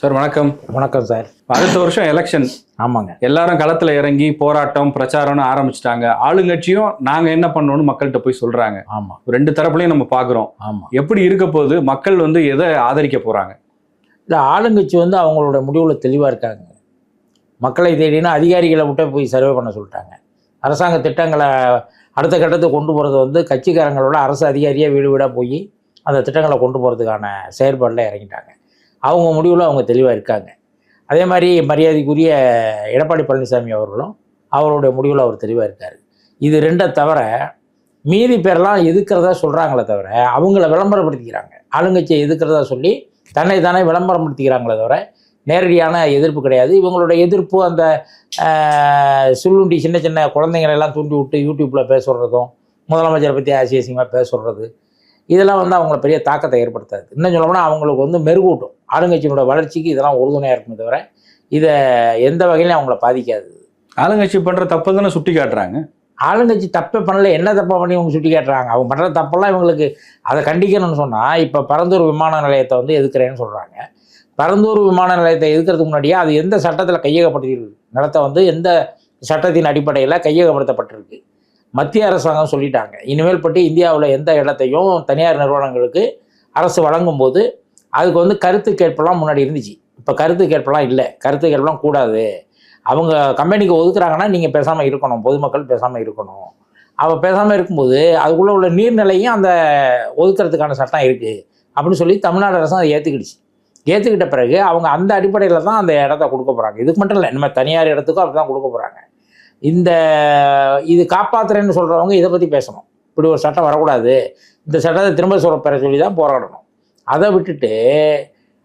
Sir வணக்கம். வணக்கம் sir. அடுத்த வருஷம் எலெக்ஷன் ஆமாங்க. எல்லாரும் களத்துல இறங்கி போராட்டம் பிரச்சாரம்னு ஆரம்பிச்சிட்டாங்க. ஆளுங்கட்சியும் நாங்க என்ன பண்ணணும்னு மக்கள்கிட்ட போய் சொல்றாங்க. ஆமாம் ரெண்டு தரப்புலையும் நம்ம பாக்குறோம். ஆமாம் எப்படி இருக்க போது மக்கள் வந்து எதை ஆதரிக்க போறாங்க? இல்லை ஆளுங்கட்சி வந்து அவங்களோட முடிவில் தெளிவாக இருக்காங்க. மக்களை தேடினா அதிகாரிகளை விட்டு போய் சர்வே பண்ண சொல்லிட்டாங்க. அரசாங்க திட்டங்களை அடுத்த கட்டத்துக்கு கொண்டு போகிறது வந்து கட்சிக்காரங்களோட அரசு அதிகாரியாக வீடு வீடாக போய் அந்த திட்டங்களை கொண்டு போகிறதுக்கான செயற்பாடில் இறங்கிட்டாங்க. அவங்க முடிவில் அவங்க தெளிவாக இருக்காங்க. அதே மாதிரி மரியாதைக்குரிய எடப்பாடி பழனிசாமி அவர்களும் அவருடைய முடிவில் அவர் தெளிவாக இருக்கார். இது ரெண்டை தவிர மீதி பேரெல்லாம் எதுக்கிறதா சொல்கிறாங்களே தவிர அவங்கள விளம்பரப்படுத்திக்கிறாங்க. ஆளுங்கட்சியை எதுக்கிறதா சொல்லி தன்னை தானே விளம்பரப்படுத்திக்கிறாங்களே தவிர நேரடியான எதிர்ப்பு கிடையாது. இவங்களோட எதிர்ப்பு அந்த சுள்ளுண்டி சின்ன சின்ன குழந்தைங்களெல்லாம் தூண்டி விட்டு யூடியூப்பில் பேசுறதும் முதலமைச்சரை பற்றி ஆசியசியமாக பேச இதெல்லாம் வந்து அவங்கள பெரிய தாக்கத்தை ஏற்படுத்தாது. இன்னும் சொல்லப்போனால் அவங்களுக்கு வந்து மெருகூட்டும். ஆளுங்கட்சியினோட வளர்ச்சிக்கு இதெல்லாம் உறுதுணையாக இருக்குமே தவிர இதை எந்த வகையிலையும் அவங்கள பாதிக்காது. ஆளுங்கட்சி பண்ற தப்பு தானே சுட்டி காட்டுறாங்க? ஆளுங்கட்சி தப்பே பண்ணல என்ன தப்பா பண்ணி இவங்க சுட்டி காட்டுறாங்க? அவங்க பண்ணுற தப்பெல்லாம் இவங்களுக்கு அதை கண்டிக்கணும்னு சொன்னால் இப்போ பரந்தூர் விமான நிலையத்தை வந்து எதுக்குறேன்னு சொல்கிறாங்க பரந்தூர் விமான நிலையத்தை எதுக்கிறதுக்கு முன்னாடியே அது எந்த சட்டத்தில் கையகப்படுத்தியிருக்கு நிலத்தை வந்து எந்த சட்டத்தின் அடிப்படையில் கையகப்படுத்தப்பட்டிருக்கு? மத்திய அரசாங்கம் சொல்லிட்டாங்க. இனிமேல் பட்டு இந்தியாவில் எந்த இடத்தையும் தனியார் நிறுவனங்களுக்கு அரசு வழங்கும்போது அதுக்கு வந்து கருத்து கேட்பெல்லாம் முன்னாடி இருந்துச்சு. இப்போ கருத்து கேட்பெல்லாம் இல்லை. கருத்து கேட்பெல்லாம் கூடாது. அவங்க கம்பெனிக்கு ஒதுக்குறாங்கன்னா நீங்கள் பேசாமல் இருக்கணும். பொதுமக்கள் பேசாமல் இருக்கணும். அவள் பேசாமல் இருக்கும்போது அதுக்குள்ளே உள்ள நீர்நிலையும் அந்த ஒதுக்குறதுக்கான சட்டம் இருக்குது அப்படின்னு சொல்லி தமிழ்நாடு அரசு அதை ஏற்றுக்கிடுச்சு ஏற்றுக்கிட்ட பிறகு அவங்க அந்த அடிப்படையில் தான் அந்த இடத்த கொடுக்க போகிறாங்க இதுக்கு மட்டும் இல்லை. நம்ம தனியார் இடத்துக்கும் அப்படி தான் கொடுக்க போகிறாங்க இந்த இது காப்பாற்றுறேன்னு சொல்கிறவங்க இதை பற்றி பேசணும். இப்படி ஒரு சட்டம் வரக்கூடாது. இந்த சட்டத்தை திரும்ப சொல்ல பெற சொல்லி தான் போராடணும். அதை விட்டுட்டு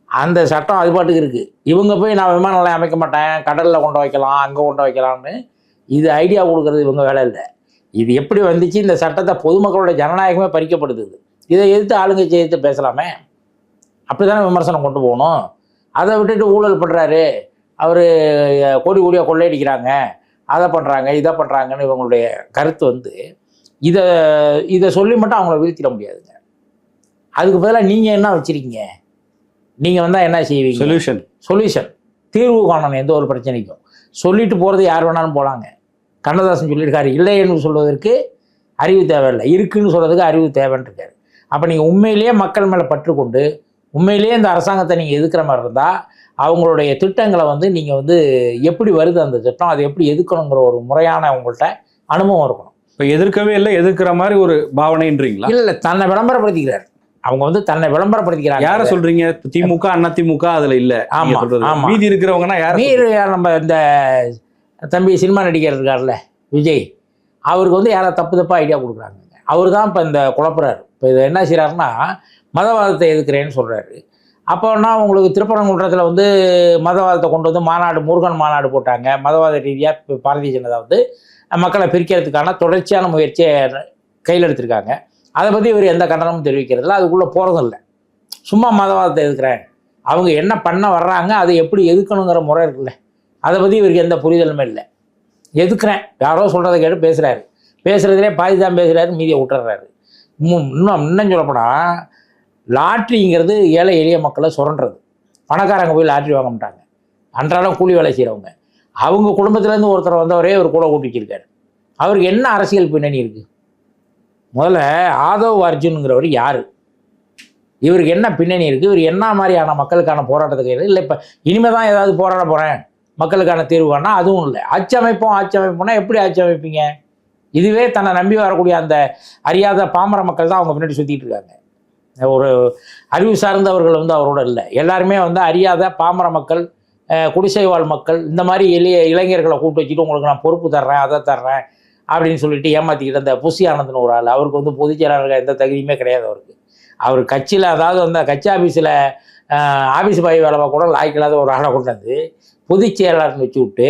அந்த சட்டம் அது பாட்டுக்கு இருக்குது இவங்க போய் நான் விமான நிலையம் அமைக்க மாட்டேன் கடலில் கொண்டு வைக்கலாம் அங்கே கொண்டு வைக்கலாம்னு இது ஐடியா கொடுக்குறது இவங்க வேலை இல்லை. இது எப்படி வந்துச்சு? இந்த சட்டத்தை பொதுமக்களோட ஜனநாயகமே பறிக்கப்படுது இதை. எதிர்த்து ஆளுங்கட்சி எதிர்த்து பேசலாமே? அப்படி தானே விமர்சனம் கொண்டு போகணும்? அதை விட்டுட்டு ஊழல் பண்ணுறாரு அவர் கோடி கோடியாக கொள்ளையடிக்கிறாங்க. அதை பண்ணுறாங்க இதை பண்ணுறாங்கன்னு இவங்களுடைய கருத்து வந்து இதை இதை சொல்லி மட்டும் அவங்கள வீழ்த்திட முடியாதுங்க. அதுக்கு பதிலாக நீங்கள் என்ன வச்சுருக்கீங்க? நீங்கள் வந்தால் என்ன செய்வீங்க? சொல்யூஷன் சொல்யூஷன் தீர்வு காணணும் எந்த ஒரு பிரச்சனைக்கும். சொல்லிட்டு போகிறது யார் வேணாலும் போகலாங்க கண்ணதாசன் சொல்லியிருக்காரு இல்லைன்னு சொல்வதற்கு அறிவு தேவையில்லை. இருக்குன்னு சொல்கிறதுக்கு அறிவு தேவைன்னு இருக்காரு. அப்போ நீங்கள் உண்மையிலேயே மக்கள் மேலே பற்றுக்கொண்டு உண்மையிலேயே இந்த அரசாங்கத்தை நீங்கள் எதுக்குற மாதிரி இருந்தால் அவங்களுடைய திட்டங்களை வந்து நீங்கள் வந்து எப்படி வருது அந்த திட்டம்? அதை எப்படி எதுக்கணுங்கிற ஒரு முறையான உங்கள்கிட்ட அனுபவம் இருக்கணும். இப்ப எதிர்க்கவே இல்லை எதிர்க்கிற மாதிரி ஒரு பாவனைன்றீங்களா? இல்லை இல்லை தன்னை விளம்பரப்படுத்திக்கிறார். அவங்க வந்து தன்னை விளம்பரப்படுத்திக்கிறாங்க. யார சொல்றீங்க? திமுக அண்ணா திமுக அதுல இல்ல. நீங்க ஆமா. மீதி இருக்கிறவங்கன்னா யார நம்ம இந்த தம்பி சினிமா நடிகர் இருக்கார்ல விஜய் அவருக்கு வந்து யாரோ தப்பு தப்பாக ஐடியா கொடுக்குறாங்க. அவர் தான் இப்போ இந்த குழப்புறாரு. இப்போ இதை என்ன செய்கிறாருன்னா மதவாதத்தை எதுக்குறேன்னு சொல்கிறாரு அப்போனா உங்களுக்கு திருப்பரங்குன்றத்தில் வந்து மதவாதத்தை கொண்டு வந்து மாநாடு முருகன் மாநாடு போட்டாங்க. மதவாத ரீதியாக இப்போ பாரதிய ஜனதா வந்து மக்களை பிரிக்கிறதுக்கான தொடர்ச்சியான முயற்சியை கையில் எடுத்திருக்காங்க. அதை பற்றி இவர் எந்த கண்டனமும் தெரிவிக்கிறதில்ல. அதுக்குள்ளே போகிறதும் இல்லை. சும்மா மதவாதத்தை எதுக்குறேன்? அவங்க என்ன பண்ண வர்றாங்க அதை எப்படி எதுக்கணுங்கிற முறை இருக்குல்ல. அதை பற்றி இவருக்கு எந்த புரிதலுமே இல்லை. எதுக்குறேன்? யாரோ சொல்கிறத கேட்டு பேசுகிறாரு பேசுகிறதுலே பாதி தான் பேசுகிறாரு மீதியை விட்டுறாரு. இன்னும் இன்னும் இன்னும் சொல்லப்போனால் லாட்ரிங்கிறது ஏழை எளிய மக்களை சுரண்டுறது. பணக்காரங்க போய் லாட்ரி வாங்க மாட்டாங்க. அன்றாடம் கூலி வேலை செய்கிறவங்க அவங்க குடும்பத்துலேருந்து ஒருத்தர் வந்தவரே ஒரு கூட கூட்டிக்கிருக்காரு அவருக்கு என்ன அரசியல் பின்னணி இருக்குது முதல்ல ஆதவ் அர்ஜுனுங்கிறவர் யார்? இவருக்கு என்ன பின்னணி இருக்குது இவர் என்ன மாதிரியான மக்களுக்கான போராட்டத்துக்கு இல்லை இப்போ இனிமேல் தான் ஏதாவது போராட போகிறேன் மக்களுக்கான தீர்வு வேணால் அதுவும் இல்லை. ஆட்சி அமைப்போம் ஆட்சி அமைப்போம்னா எப்படி ஆட்சி அமைப்பீங்க இதுவே தன்னை நம்பி வரக்கூடிய அந்த அறியாத பாமர மக்கள் தான் அவங்க பின்னாடி சுற்றிட்டு இருக்காங்க. ஒரு அறிவு சார்ந்தவர்கள் வந்து அவரோட இல்லை. எல்லாருமே வந்து அறியாத பாமர மக்கள் குடிசைவாழ் குடிசை வாழ் மக்கள் இந்த மாதிரி எளிய இளைஞர்களை கூப்பிட்டு வச்சுட்டு உங்களுக்கு நான் பொறுப்பு தர்றேன் அதை தர்றேன் அப்படின்னு சொல்லிட்டு ஏமாற்றிக்கிட்டு அந்த புசி ஆனந்தன் ஒரு ஆள். அவருக்கு வந்து பொதுச் செயலாளர்கள் எந்த தகுதியுமே கிடையாது அவருக்கு. அவர் கட்சியில் அதாவது அந்த கட்சி ஆஃபீஸில் ஆஃபீஸ் பாய் வேலை கூட லாய்க்கில்லாத ஒரு ஆளை கொண்டு வந்து பொதுச் செயலாளர்னு வச்சு விட்டு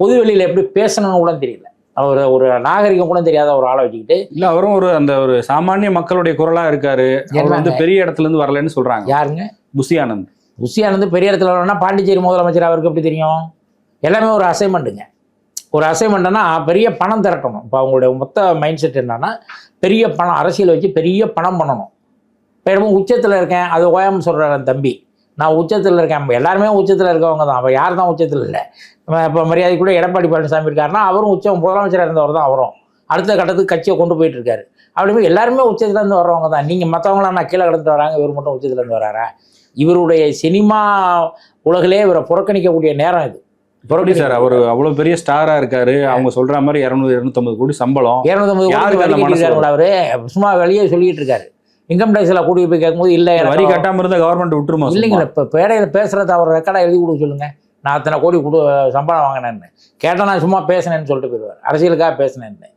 பொதுவெளியில் எப்படி பேசணும்னு கூட தெரியல. அவர் ஒரு நாகரிகம் கூட தெரியாத ஒரு ஆளை வச்சுக்கிட்டு இல்ல அவரும் ஒரு அந்த ஒரு சாமானிய மக்களுடைய குரலா இருக்காரு. அவர் வந்து? பெரிய இடத்துல இருந்து வரலன்னு சொல்றாங்க. யாருங்க? புசி ஆனந்த் புசி ஆனந்த் பெரிய இடத்துல வரணும்னா பாண்டிச்சேரி முதலமைச்சர் அவருக்கு எப்படி தெரியும்? எல்லாமே ஒரு அசைன்மெண்ட்டுங்க ஒரு அசைன்மெண்ட்னா பெரிய பணம் திரட்டணும். இப்போ அவங்களுடைய மொத்த மைண்ட் செட் என்னன்னா பெரிய பணம் அரசியல் வச்சு பெரிய பணம் பண்ணணும். இப்போ என்னமோ உச்சத்தில் இருக்கேன் அது ஓயாமல் சொல்கிறார் தம்பி. நான் உச்சத்தில் இருக்கேன். எல்லாருமே உச்சத்தில் இருக்கவங்க தான். அப்போ யார் தான் உச்சத்தில் இல்லை? இப்போ மரியாதைக்குள்ள எடப்பாடி பழனிசாமி இருக்காருன்னா அவரும் உச்சம் முதலமைச்சராக இருந்தவர் தான் அவரும். அடுத்த கட்டத்துக்கு கட்சியை கொண்டு போயிட்டு இருக்காரு. அப்படிமே எல்லாருமே உச்சத்துல இருந்து வர்றவங்க தான். நீங்கள் மற்றவங்களாம் நான் கீழே கடந்துட்டு வராங்க இவர் மட்டும் உச்சத்துல இருந்து வராரா? இவருடைய சினிமா உலகிலே இவரை புறக்கணிக்கக்கூடிய நேரம் இது. எப்படி சார்? அவர் அவ்வளவு பெரிய ஸ்டாரா இருக்காரு. அவங்க சொல்ற மாதிரி இருநூறு இருநூத்தம்பது கோடி சம்பளம். இரநூத்தம்பது கோடி அவரு? சும்மா வெளியே சொல்லிட்டு இருக்காரு. இன்கம் டேக்ஸில் கூட்டி போய் கேட்கும்போது இல்லை வரி கட்டாம இருந்தா கவர்மெண்ட் விட்டுருமா இல்லைங்க இப்போ பேடையில் பேசுகிறத அவர் ரெக்கார்டாக எழுதி கொடுக்க சொல்லுங்க. நான் அத்தனை கோடி கொடு சம்பளம் வாங்கினேன்னு. கேட்டால் நான் சும்மா பேசினேன்னு சொல்லிட்டு போயிடுவார். அரசியலுக்காக பேசினேன்னு.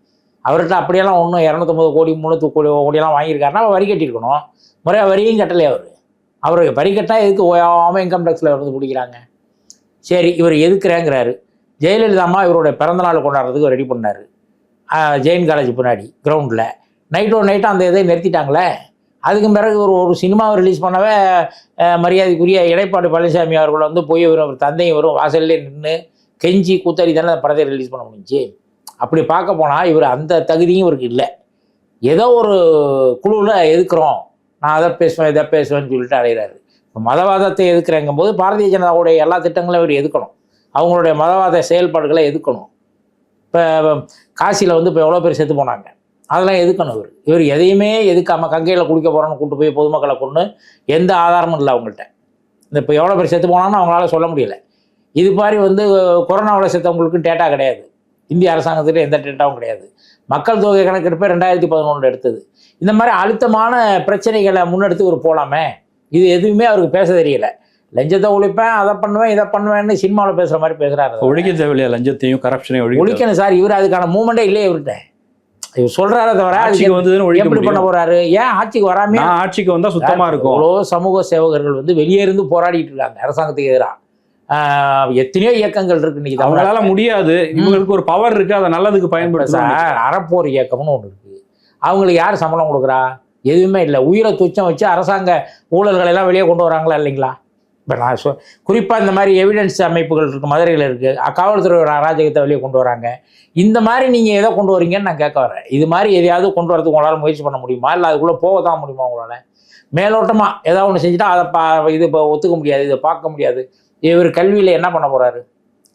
அவர்கிட்ட அப்படியெல்லாம் ஒன்றும் இரநூத்தம்பது கோடி முந்நூற்று கோடி கோடியெல்லாம் வாங்கியிருக்காருன்னா அவர் வரி கட்டியிருக்கணும். முறையாக வரியும் கட்டலையே அவர். அவர் வரி கட்டால் எதுக்கு ஓயாமல் இன்கம் டேக்ஸில் வந்து பிடிக்கிறாங்க? சரி இவர் எதுக்குறேங்கிறாரு. ஜெயலலிதா அம்மா இவருடைய பிறந்தநாள் கொண்டாடுறதுக்கு ரெடி பண்ணார். ஜெயின் காலேஜ் பின்னாடி கிரவுண்டில் நைட்டோ நைட்டோ அந்த இதை நிறுத்திட்டாங்களே? அதுக்கு பிறகு ஒரு ஒரு சினிமாவை ரிலீஸ் பண்ணவே மரியாதைக்குரிய எடப்பாடி பழனிசாமி அவர்கள் வந்து போய் வரும். அவர் தந்தையும் வரும். வாசல்லே நின்று கெஞ்சி கூத்தடி தானே அந்த படத்தை ரிலீஸ் பண்ண முடிஞ்சு. அப்படி பார்க்க போனால் இவர் அந்த தகுதியும் இவருக்கு இல்லை. ஏதோ ஒரு குழுவில் எதுக்குறோம்? நான் அதை பேசுவேன் இதை பேசுவேன்னு சொல்லிட்டு அலைகிறாரு இப்போ மதவாதத்தை எதுக்குறேங்கும் போது பாரதிய ஜனதாவுடைய எல்லா திட்டங்களையும் இவர் எதுக்கணும்? அவங்களுடைய மதவாத செயல்பாடுகளை எதுக்கணும்? இப்போ காசியில் வந்து இப்போ எவ்வளோ பேர் செத்து போனாங்க? அதெல்லாம் எதுக்கணும் இவர்? இவர் எதையுமே எதுக்காமல் கங்கையில் குளிக்க போகிறோன்னு கூட்டு போய் பொதுமக்களை கொண்டு எந்த ஆதாரமும் இல்லை அவங்கள்ட்ட. இந்த இப்போ எவ்வளோ பேர் செத்து போனான்னு அவங்களால சொல்ல முடியல. இது மாதிரி வந்து கொரோனாவில் செத்தவங்களுக்கு டேட்டா கிடையாது. இந்திய அரசாங்கத்திட்ட எந்த டேட்டாவும் கிடையாது. மக்கள் தொகை கணக்கெடுப்பே ரெண்டாயிரத்தி பதினொன்று எடுத்தது. இந்த மாதிரி அழுத்தமான பிரச்சனைகளை முன்னெடுத்து இவர் போகலாமே இது எதுவுமே அவருக்கு பேச தெரியல. லஞ்சத்தை ஒழிப்பேன் அதை பண்ணுவேன் இதை பண்ணுவேன்னு சினிமாவில் பேசுகிற மாதிரி பேசுகிறாரு ஒழிக்க தேவையில்லையா லஞ்சத்தையும் கரப்ஷனையும் ஒழிக்க ஒழிக்கணும் சார். இவர் அதுக்கான மூமெண்ட்டே இல்லையே இவர்கிட்ட. இவர் சொல்றாரே தவிர ஆட்சிக்கு வந்ததுன்னு எப்படி பண்ண போறாரு? ஏன் ஆட்சிக்கு வராம ஆட்சிக்கு வந்தா சுத்தமா இருக்கும். எவ்வளோ சமூக சேவகர்கள் வந்து வெளியே இருந்து போராடிட்டு இருக்காங்க அரசாங்கத்துக்கு எதிராக எத்தனையோ இயக்கங்கள் இருக்கு இன்னைக்கு அவங்களால. முடியாது. இவங்களுக்கு ஒரு பவர் இருக்கு அதை நல்லதுக்கு இப்ப பயன்படுத்துறாங்க சார் அறப்போர் இயக்கம்னு ஒன்று இருக்கு. அவங்களுக்கு யார் சம்பளம் கொடுக்குறா? எதுவுமே இல்லை. உயிரை துச்சம் வச்சு அரசாங்க ஊழல்களை எல்லாம் வெளியே கொண்டு வராங்களா இல்லைங்களா? இப்போ நான் சொ குறிப்பாக இந்த மாதிரி எவிடன்ஸ் அமைப்புகள் இருக்குது மதுரையில் இருக்குது காவல்துறையோட அராஜகத்தை வெளியே கொண்டு வராங்க. இந்த மாதிரி நீங்கள் எதை கொண்டு வரீங்கன்னு நான் கேட்க வரேன். இது மாதிரி எதையாவது கொண்டு வரதுக்கு உங்களால் முயற்சி பண்ண முடியுமா? இல்லை அதுக்குள்ளே போக தான் முடியுமா உங்களால்? மேலோட்டமாக ஏதாவது ஒன்று செஞ்சுட்டா அதை பா இது இப்போ ஒத்துக்க முடியாது இதை பார்க்க முடியாது. இவர் கல்வியில் என்ன பண்ண போகிறாரு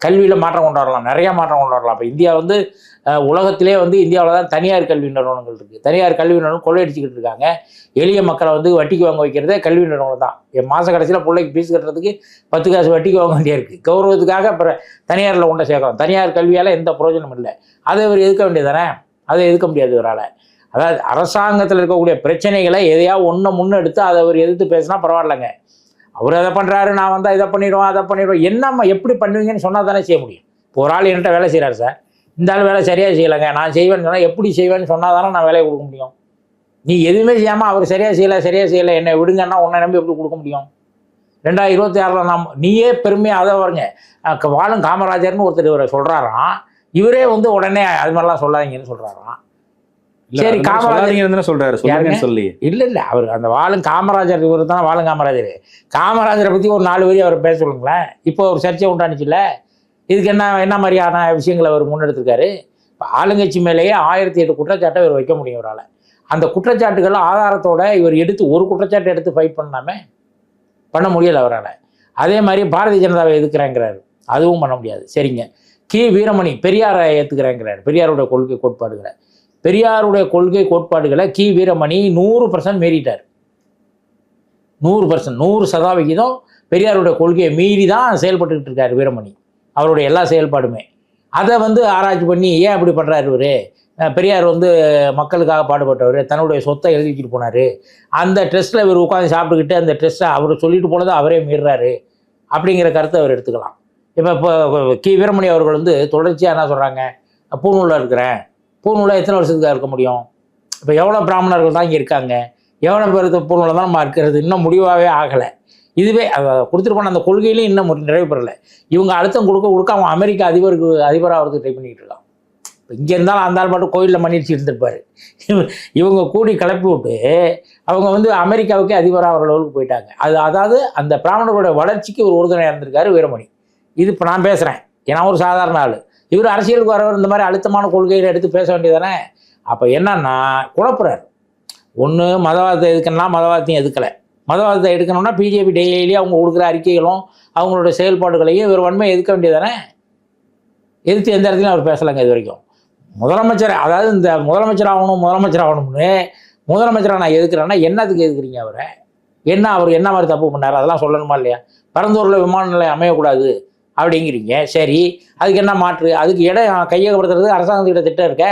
கல்வியில் மாற்றம் கொண்டு வரலாம். நிறையா மாற்றம் கொண்டு வரலாம். இப்போ இந்தியா வந்து உலகத்திலே வந்து இந்தியாவில் தான் தனியார் கல்வி நிறுவனங்கள் இருக்குது தனியார் கல்வி நிறுவனம் கொள்ளையடிச்சிக்கிட்டு இருக்காங்க. எளிய மக்களை வந்து வட்டிக்கு வாங்க வைக்கிறதே கல்வி நிறுவனம் தான். என் மாத கடைசியில் பிள்ளைக்கு ஃபீஸ் கட்டுறதுக்கு பத்து காசு வட்டிக்கு வாங்க வேண்டியா இருக்குது கௌரவத்துக்காக அப்புறம் தனியாரில் கொண்டு சேர்க்கலாம் தனியார் கல்வியால் எந்த பிரயோஜனமும் இல்லை. அதை இவர் எதுக்க வேண்டியதானே அதை எதுக்க முடியாது இவரால். அதாவது அரசாங்கத்தில் இருக்கக்கூடிய பிரச்சனைகளை எதையாவது ஒன்று முன்னெடுத்து அதை அவர் எதிர்த்து பேசினா பரவாயில்லைங்க. அவர் அதை பண்ணுறாரு நான் வந்தால் இதை பண்ணிடுவோம் அதை பண்ணிடுவோம். என்னம்மா எப்படி பண்ணுவீங்கன்னு சொன்னால் தானே செய்ய முடியும்? இப்போ ஒரு ஆள் என்கிட்ட வேலை செய்கிறாரு சார். இந்த ஆள் வேலை சரியாக செய்யலைங்க. நான் செய்வேன்னு சொன்னால் எப்படி செய்வேன்னு சொன்னால் தானே நான் வேலையை கொடுக்க முடியும். நீ எதுவுமே செய்யாமல் அவர் சரியாக செய்யலை சரியாக செய்யலை என்னை விடுங்கன்னா உன்னை நம்பி எப்படி கொடுக்க முடியும்? ரெண்டாயிரத்தி இருபத்தி ஆறில் நாம் நீயே பெருமையாக அதை வருங்க வாழும் காமராஜர்னு ஒருத்தர் இவரை சொல்கிறாராம் இவரே வந்து உடனே அது மாதிரிலாம் சொல்லாதீங்கன்னு சொல்கிறாராம் சரி, காமராஜர் சொல்றாரு. சொல்லி. இல்லை இல்லை அவர் அந்த வாழும் காமராஜர் இவர் தான் வாழும் காமராஜர். காமராஜரை பற்றி ஒரு நாலு வரி அவர் பேச சொல்லுங்களேன். இப்போ ஒரு சர்ச்சை உண்டானுச்சுல்ல இதுக்கு என்ன என்ன மாதிரியான விஷயங்களை அவர் முன்னெடுத்திருக்காரு? இப்போ ஆளுங்கட்சி மேலேயே ஆயிரத்தி எட்டு குற்றச்சாட்டை இவர் வைக்க முடியும் இவரால். அந்த குற்றச்சாட்டுகள் ஆதாரத்தோட இவர் எடுத்து ஒரு குற்றச்சாட்டை எடுத்து ஃபைட் பண்ணாமல் பண்ண முடியலை அவரால். அதே மாதிரி பாரதிய ஜனதாவை எதுக்குறேங்கிறாரு அதுவும் பண்ண முடியாது. சரிங்க. கி. வீரமணி பெரியாரை ஏற்றுக்கிறேங்கிறார் பெரியாருடைய கொள்கை கோட்பாடுகளை. பெரியாருடைய கொள்கை கோட்பாடுகளை கி. வீரமணி நூறு பர்சன்ட் மீறிட்டார். நூறு பர்சன்ட் நூறு சதவிகிதம் பெரியாருடைய கொள்கையை மீறி தான் செயல்பட்டுக்கிட்டு இருக்கார் வீரமணி. அவருடைய எல்லா செயல்பாடுமே. அதை வந்து ஆராய்ச்சி பண்ணி ஏன் அப்படி பண்ணுறாரு இவர்? பெரியார் வந்து மக்களுக்காக பாடுபட்டவர் தன்னுடைய சொத்தை எழுதிக்கிட்டு போனார். அந்த ட்ரெஸ்ட்டில் இவர் உட்காந்து சாப்பிட்டுக்கிட்டு அந்த டெஸ்ட்டை அவர் சொல்லிட்டு போனதை அவரே மீறுறாரு. அப்படிங்கிற கருத்தை அவர் எடுத்துக்கலாம். இப்போ இப்போ கி. வீரமணி அவர்கள் வந்து தொடர்ச்சியாக என்ன சொல்கிறாங்க பூநூலில் இருக்கிறேன். பூநூலில் எத்தனை வருஷத்துக்காக இருக்க முடியும்? இப்போ எவ்வளோ பிராமணர்கள் தான் இங்கே இருக்காங்க? எவ்வளோ பேருக்கு பூநூலில் தான் நம்ம இருக்கிறது இன்னும் முடிவாகவே ஆகலை. இதுவே கொடுத்துட்டு போன அந்த கொள்கையிலையும் இன்னும் நிறைவு பெறலை. இவங்க அழுத்தம் கொடுக்க கொடுக்க அவன் அமெரிக்க அதிபருக்கு அதிபராகிறதுக்கு ட்ரை பண்ணிக்கிட்டு இருக்கான். இப்போ இங்கே இருந்தாலும் அந்த ஆள் மட்டும் கோயிலில் மன்னிச்சு இருந்திருப்பாரு. இவங்க கூடி கிளப்பி விட்டு அவங்க வந்து அமெரிக்காவுக்கே அதிபராக அளவுக்கு போயிட்டாங்க. அது அதாவது அந்த பிராமணர்களுடைய வளர்ச்சிக்கு ஒரு உறுதுணையாக இருந்திருக்காரு வீரமணி. இது இப்போ நான் பேசுகிறேன் ஏன்னா ஒரு சாதாரண ஆள். இவர் அரசியலுக்கு வரவர் இந்த மாதிரி அழுத்தமான கொள்கைகளை எடுத்து பேச வேண்டியதானே அப்போ என்னன்னா குழப்புறாரு. ஒன்று மதவாதத்தை எதுக்குன்னா மதவாதத்தையும் எதுக்கலை மதவாதத்தை எடுக்கணும்னா பிஜேபி டெய்லி அவங்க கொடுக்குற அறிக்கைகளும் அவங்களோட செயல்பாடுகளையும் இவர் வன்மையை எதிர்க்க வேண்டியதானே எதிர்த்து எந்த இடத்துலையும் அவர் பேசலைங்க இது வரைக்கும். முதலமைச்சர் அதாவது இந்த முதலமைச்சர் ஆகணும் முதலமைச்சர் ஆகணும்னு முதலமைச்சராக நான் எதுக்குறேன்னா என்னத்துக்கு எதுக்குறீங்க அவரை? என்ன அவர் என்ன மாதிரி தப்பு பண்ணார்? அதெல்லாம் சொல்லணுமா இல்லையா? பரந்தூரில் விமான நிலையம் அமையக்கூடாது அப்படிங்கிறீங்க. சரி. அதுக்கு என்ன மாற்று? அதுக்கு இடம் கையகப்படுத்துறது அரசாங்கத்திட்ட திட்டம் இருக்க.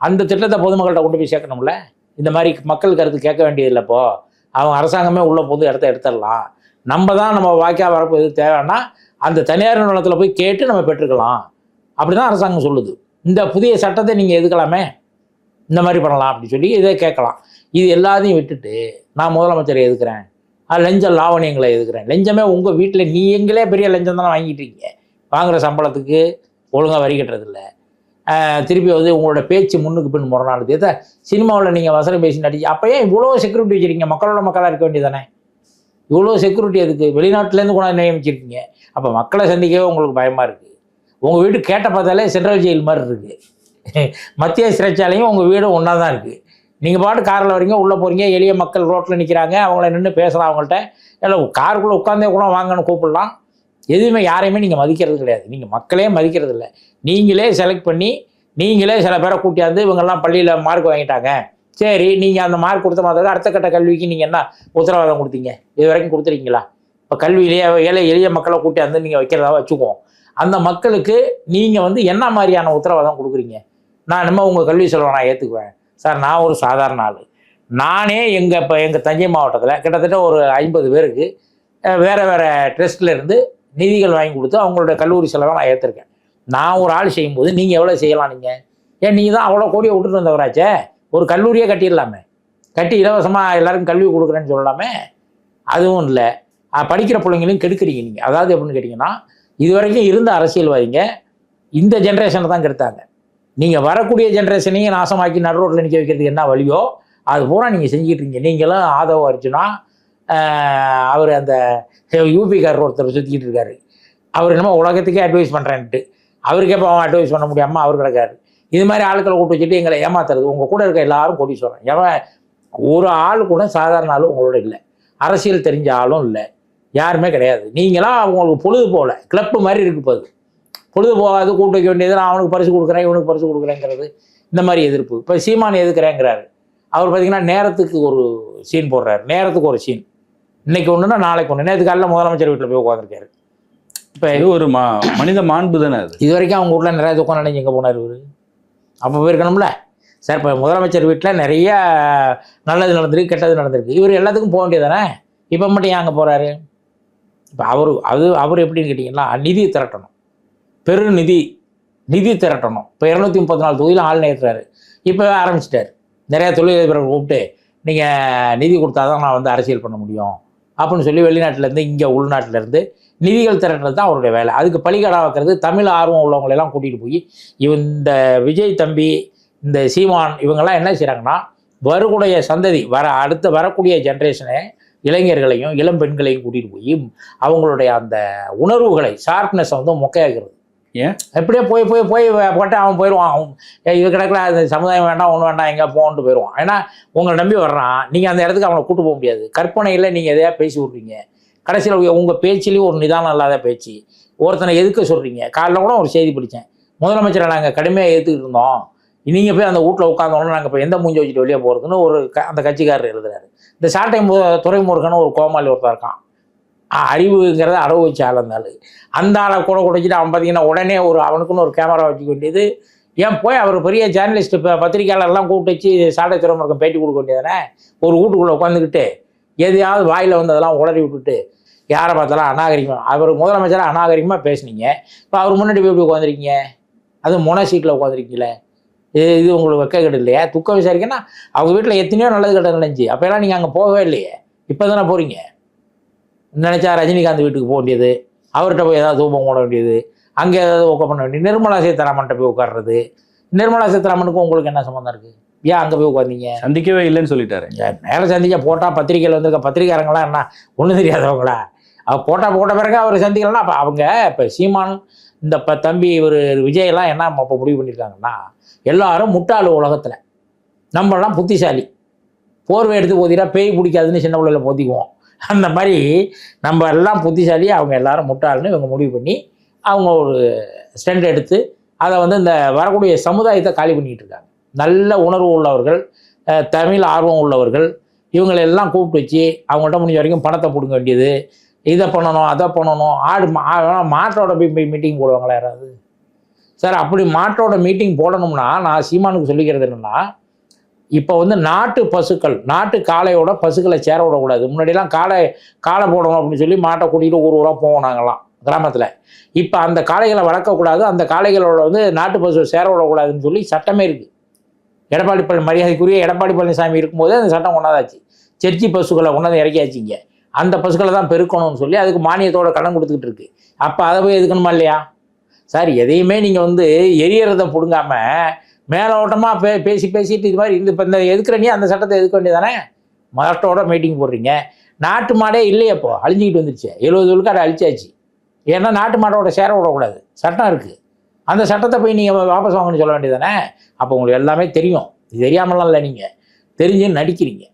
அந்த திட்டத்தை பொதுமக்கள்கிட்ட கொண்டு போய் சேர்க்கணும்ல? இந்த மாதிரி மக்கள் கருத்து கேட்க வேண்டியதில்லை இப்போ அவங்க அரசாங்கமே உள்ளே போது இடத்த எடுத்துடலாம். நம்ம தான் நம்ம வாய்க்கா வரப்போ எது தேவைன்னா அந்த தனியார் நிலத்தில் போய் கேட்டு நம்ம பெற்றுக்கலாம். அப்படி தான் அரசாங்கம் சொல்லுது. இந்த புதிய சட்டத்தை நீங்கள் எதுக்கலாமே? இந்த மாதிரி பண்ணலாம் அப்படின்னு சொல்லி இதை கேட்கலாம். இது எல்லாத்தையும் விட்டுட்டு நான் முதலமைச்சரை எதுக்குறேன்? அது லஞ்ச லாவணியங்களை எதுக்குறேன்? லஞ்சமே உங்கள் வீட்டில் நீ எங்களே பெரிய லஞ்சம் தானே வாங்கிட்டு இருக்கீங்க. வாங்குகிற சம்பளத்துக்கு ஒழுங்காக வரி கட்டுறதில்ல. திருப்பி வந்து உங்களோட பேச்சு முன்னுக்கு பின் முரணானது. எதை? சினிமாவில் நீங்கள் வசனம் பேசி நடி அப்போ ஏன் இவ்வளோ செக்யூரிட்டி வச்சுருக்கீங்க? மக்களோட மக்களாக இருக்க வேண்டியதானே? இவ்வளோ செக்யூரிட்டி அதுக்கு. வெளிநாட்டிலேருந்து கூட நியமிச்சிருக்கீங்க. அப்போ மக்களை சந்திக்கவே உங்களுக்கு பயமாக இருக்குது உங்கள் வீடு கேட்ட பார்த்தாலே சென்ட்ரல் ஜெயில் மாதிரி இருக்குது மத்திய சிறைச்சாலையும் உங்கள் வீடும் ஒன்றா தான் இருக்குது நீங்கள் பாட்டு காரில் வரீங்க உள்ளே போகிறீங்க எளிய மக்கள் ரோட்டில் நிற்கிறாங்க அவங்கள நின்று பேசலாம் அவங்கள்ட்ட. இல்லை காருக்குள்ளே உட்காந்தே கூட வாங்கன்னு கூப்பிடலாம். எதுவுமே யாரையுமே நீங்கள் மதிக்கிறது கிடையாது. நீங்கள் மக்களே மதிக்கிறது இல்லை. நீங்களே செலக்ட் பண்ணி நீங்களே சில பேரை கூட்டியாந்து இவங்கெல்லாம் பள்ளியில் மார்க் வாங்கிட்டாங்க. சரி நீங்கள் அந்த மார்க் கொடுத்த மாதிரி அடுத்த கட்ட கல்விக்கு நீங்கள் என்ன உத்தரவாதம் கொடுத்தீங்க? இது வரைக்கும் கொடுத்துருக்கீங்களா இப்போ கல்வியிலேயே ஏழை எளிய மக்களை கூட்டியாந்து நீங்கள் வைக்கிறதா வச்சுக்குவோம் அந்த மக்களுக்கு நீங்கள் வந்து என்ன மாதிரியான உத்தரவாதம் கொடுக்குறீங்க? நான் நம்ம உங்கள் கல்வி செலவை நான் ஏற்றுக்குவேன் சார் நான் ஒரு சாதாரண ஆள். நானே எங்கள் இப்போ எங்கள் தஞ்சை மாவட்டத்தில் கிட்டத்தட்ட ஒரு ஐம்பது பேருக்கு வேறு வேறு ட்ரெஸ்ட்லேருந்து நிதிகள் வாங்கி கொடுத்து அவங்களோட கல்லூரி செலவை நான் ஏற்றிருக்கேன் நான் ஒரு ஆள் செய்யும்போது நீங்கள் எவ்வளோ செய்யலாம் நீங்கள் ஏன் நீங்கள் தான் அவ்வளோ கோடியை விட்டுட்டு வந்தவராச்சே? ஒரு கல்லூரியே கட்டிடலாமே. கட்டி இலவசமாக எல்லாருக்கும் கல்வி கொடுக்குறேன்னு சொல்லலாமே? அதுவும் இல்லை. படிக்கிற பிள்ளைங்களையும் கெடுக்குறீங்க நீங்கள் அதாவது எப்படின்னு கேட்டிங்கன்னா இது வரைக்கும் இருந்த அரசியல்வாதிங்க இந்த ஜென்ரேஷனை தான் கெடுத்தாங்க. நீங்கள் வரக்கூடிய ஜென்ரேஷனையும் நாசமாக்கி நடு ரோட்டில் நிற்க வைக்கிறதுக்கு என்ன வழியோ அது பூரா நீங்கள் செஞ்சுக்கிட்டு இருக்கீங்க. நீங்களும் ஆதவ அர்ஜுனா அவர் அந்த யூபிக்காரர் ஒருத்தர் சுற்றிக்கிட்டு இருக்காரு. அவர் என்னமோ உலகத்துக்கே அட்வைஸ் பண்ணுறேன்ட்டு அவருக்கே அவன் அட்வைஸ் பண்ண முடியாமல் அவர் கிடக்காரு. இது மாதிரி ஆட்களை கூப்பிட்டு வச்சுட்டு எங்களை ஏமாத்துறது. உங்கள் கூட இருக்க எல்லாரும் கொடி சொல்கிறேன் எவன் ஒரு ஆள் கூட சாதாரண ஆளும் உங்களோட இல்லை. அரசியல் தெரிஞ்ச ஆளும் இல்லை. யாருமே கிடையாது. நீங்களாம் அவங்களுக்கு பொழுது போகல கிளப்பு மாதிரி இருக்கு போகுது பொழுது போகாது கூப்பிட்டு வைக்க வேண்டியது. நான் அவனுக்கு பரிசு கொடுக்குறேன் இவனுக்கு பரிசு கொடுக்குறேங்கிறது இந்த மாதிரி எதிர்ப்பு. இப்போ சீமான் எதுக்குறேங்கிறாரு. அவர் பார்த்தீங்கன்னா நேரத்துக்கு ஒரு சீன் போடுறாரு. நேரத்துக்கு ஒரு சீன் இன்னைக்கு ஒன்றுனா நாளைக்கு ஒன்று நேற்று காலையில் முதலமைச்சர் வீட்டில் போய் உட்காந்துருக்காரு இப்போ இது ஒரு மா மனித மாண்பு தானே அது? இது வரைக்கும் அவங்க வீட்டில் நிறைய துக்கம் நினைஞ்சு எங்கே போனார் இவர். அப்போ போயிருக்கணும்ல? சார் இப்போ முதலமைச்சர் வீட்டில் நிறைய நல்லது நடந்திருக்கு கெட்டது நடந்திருக்கு. இவர் எல்லாத்துக்கும் போக வேண்டியதானே இப்போ மட்டும் ஏன் அங்கே போகிறாரு இப்போ அவர் அது அவர் எப்படின்னு கேட்டிங்கன்னா நிதி திரட்டணும். பெரு நிதி நிதி திரட்டணும். இப்போ இரநூத்தி முப்பத்தி நாலு தொகுதியில் ஆள் நேர்த்துறாரு இப்போ ஆரம்பிச்சிட்டாரு. நிறைய தொழிலதிபர்கள் கூப்பிட்டு நீங்கள் நிதி கொடுத்தா தான் நான் வந்து அரசியல் பண்ண முடியும். அப்படின்னு சொல்லி வெளிநாட்டிலேருந்து இங்கே உள்நாட்டிலேருந்து நிதிகள் திரட்டுறது தான் அவருடைய வேலை. அதுக்கு பலிகடா வைக்கிறது தமிழ் ஆர்வம் உள்ளவங்களெல்லாம் கூட்டிகிட்டு போய் இந்த விஜய் தம்பி இந்த சீமான் இவங்கெல்லாம் என்ன செய்கிறாங்கன்னா வரக்கூடிய சந்ததி வர அடுத்த வரக்கூடிய ஜென்ரேஷனை இளைஞர்களையும் இளம் பெண்களையும் கூட்டிகிட்டு போய் அவங்களுடைய அந்த உணர்வுகளை ஷார்ப்னஸை வந்து மொக்கையாக்குறது. ஏன்? எப்படியே போய் போய் போய் போட்டு அவன் போயிடுவான். அவன் இது கிடக்கல அந்த சமுதாயம் வேண்டாம் ஒன்று வேண்டாம் எங்கே போகன்ட்டு போயிடுவான். ஏன்னா உங்களை நம்பி வர்றான். நீங்கள் அந்த இடத்துக்கு அவனை கூட்டு போக முடியாது. கற்பனையில் நீங்கள் எதையா பேசி விட்றீங்க? கடைசியில் உங்கள் பேச்சிலையும் ஒரு நிதானம் இல்லாத பேச்சு. ஒருத்தனை எதுக்க சொல்கிறீங்க காலைல கூட ஒரு செய்தி படித்தேன். முதலமைச்சரை நாங்கள் கடுமையாக ஏற்றுக்கிட்டு இருந்தோம். நீங்கள் போய் அந்த வீட்டில் உட்காந்தோன்னு நாங்கள் இப்போ எந்த மூஞ்சி வச்சுட்டு வெளியே போகிறதுன்னு ஒரு க- அந்த கட்சிக்காரர் எழுதுறாரு. இந்த சாட்டை மு- ஒரு கோமாளி ஒருத்தன் இருக்கான். அறிவுங்கிறத அடவு வச்சு அளந்தாள் இருந்தாலும் அந்த ஆளை கூட குடைச்சிட்டு அவன் பார்த்தீங்கன்னா உடனே ஒரு அவனுக்குன்னு ஒரு கேமரா வச்சுக்க வேண்டியது ஏன் போய் அவர் பெரிய ஜேர்னலிஸ்ட் இப்போ பத்திரிக்கையாளர்லாம் கூப்பிட்டு வச்சு சாட்டை துறைமுருகன் பேட்டி கொடுக்க வேண்டியதானே ஒரு வீட்டுக்குள்ளே உட்காந்துக்கிட்டு எதையாவது வாயில் வந்து அதெல்லாம் உளறி விட்டுட்டு யாரை பார்த்தாலும் அநாகரிகமாக அவர் முதலமைச்சராக அநாகரிகமாக பேசுனீங்க. இப்போ அவர் முன்னாடி போய் எப்படி உட்காந்துருக்கீங்க அதுவும் முனை சீட்டில் உட்காந்துருக்கீங்களே இது இது உங்களுக்கு வெக்கக்கெடு இல்லையா? துக்கம் விசாரிக்கன்னா அவங்க வீட்டில் எத்தனையோ நல்லது கெட்டது நினைஞ்சு அப்போல்லாம் நீங்கள் அங்கே போகவே இல்லையே. இப்போ தானே போகிறீங்க நினச்சா ரஜினிகாந்த் வீட்டுக்கு போக வேண்டியது. அவர்கிட்ட போய் ஏதாவது தூபம் போட வேண்டியது. அங்கே ஏதாவது ஒக்க பண்ண வேண்டியது. நிர்மலா சீதாராமன்ட்ட போய் உட்கார்றது. நிர்மலா சீதாராமனுக்கும் உங்களுக்கு என்ன சம்மந்தம் இருக்குது ஏன் அங்கே போய் உட்காந்தீங்க சந்திக்கவே இல்லைன்னு சொல்லிட்டாரு. நேரம் சந்திக்க போட்டால் பத்திரிக்கையில் வந்திருக்க பத்திரிக்காரங்களாம் என்ன? ஒன்றும் தெரியாதவங்களா? அவ போட்டா போட்ட பிறகு அவர் சந்திக்கலாம் அப்போ அவங்க இப்போ சீமான் இந்த இப்போ தம்பி இவர் விஜயெல்லாம் என்ன இப்போ முடிவு பண்ணியிருக்காங்கன்னா எல்லாரும் முட்டாளு உலகத்தில். நம்மளாம் புத்திசாலி. போர்வை எடுத்து போத்திட்டா பேய் பிடிக்காதுன்னு சின்ன பிள்ளையில போத்திக்குவோம். அந்த மாதிரி நம்ம எல்லாம் புத்திசாலி அவங்க எல்லாரும் முட்டாள்னு இவங்க முடிவு பண்ணி அவங்க ஒரு ஸ்டெண்ட் எடுத்து அதை வந்து இந்த வரக்கூடிய சமுதாயத்தை காலி பண்ணிக்கிட்டு இருக்காங்க. நல்ல உணர்வு உள்ளவர்கள் தமிழ் ஆர்வம் உள்ளவர்கள் இவங்களை எல்லாம் கூப்பிட்டு வச்சு அவங்கள்ட்ட முடிஞ்ச வரைக்கும் பணத்தை பிடுங்க வேண்டியது இதை பண்ணணும் அதை பண்ணணும் ஆடு மா- மாட்டோட போய் போய் மீட்டிங் போடுவாங்களா யாராவது? சார் அப்படி மாட்டோட மீட்டிங் போடணும்னா நான் சீமானுக்கு சொல்லிக்கிறது என்னன்னா இப்போ வந்து நாட்டு பசுக்கள் நாட்டு காளையோட பசுக்களை சேர விடக்கூடாது. முன்னாடிலாம் காளை காளை போடணும் அப்படின்னு சொல்லி மாட்டை கூட்டிகிட்டு ஊர் ஊராக போவோம் நாங்களாம் கிராமத்தில். இப்போ அந்த காளைகளை வளர்க்கக்கூடாது அந்த காளைகளோட வந்து நாட்டு பசு சேர விடக்கூடாதுன்னு சொல்லி சட்டமே இருக்குது எடப்பாடி பழனி மரியாதைக்குரிய எடப்பாடி பழனிசாமி இருக்கும்போதே அந்த சட்டம் கொண்டாதாச்சு செர்ச்சி பசுக்களை கொண்டாந்து இறக்கியாச்சிங்க அந்த பசுக்களை தான் பெருக்கணும்னு சொல்லி அதுக்கு மானியத்தோட கடன் கொடுத்துக்கிட்டு இருக்கு. அப்போ அதை போய் எதுக்கணுமா இல்லையா? சார் எதையுமே நீங்கள் வந்து எரியறதை பிடுங்காமல் மேலோட்டமாக பே பேசி பேசிட்டு இது மாதிரி இந்த இப்போ இந்த எதுக்குற நீ? அந்த சட்டத்தை எதுக்க வேண்டியதானே மரட்டோட மீட்டிங் போடுறீங்க. நாட்டு மாடே இல்லையப்போ அழிஞ்சிக்கிட்டு வந்துருச்சு. எழுபது விழுக்காடு அழிச்சாச்சு. ஏன்னா நாட்டு மாடோட சேர விடக்கூடாது சட்டம் இருக்குது அந்த சட்டத்தை போய் நீங்கள் வாபஸ் வாங்கணும்னு சொல்ல வேண்டியதானே அப்போ உங்களுக்கு எல்லாமே தெரியும். இது தெரியாமலாம் இல்லை நீங்கள் தெரிஞ்சு நடிக்கிறீங்க.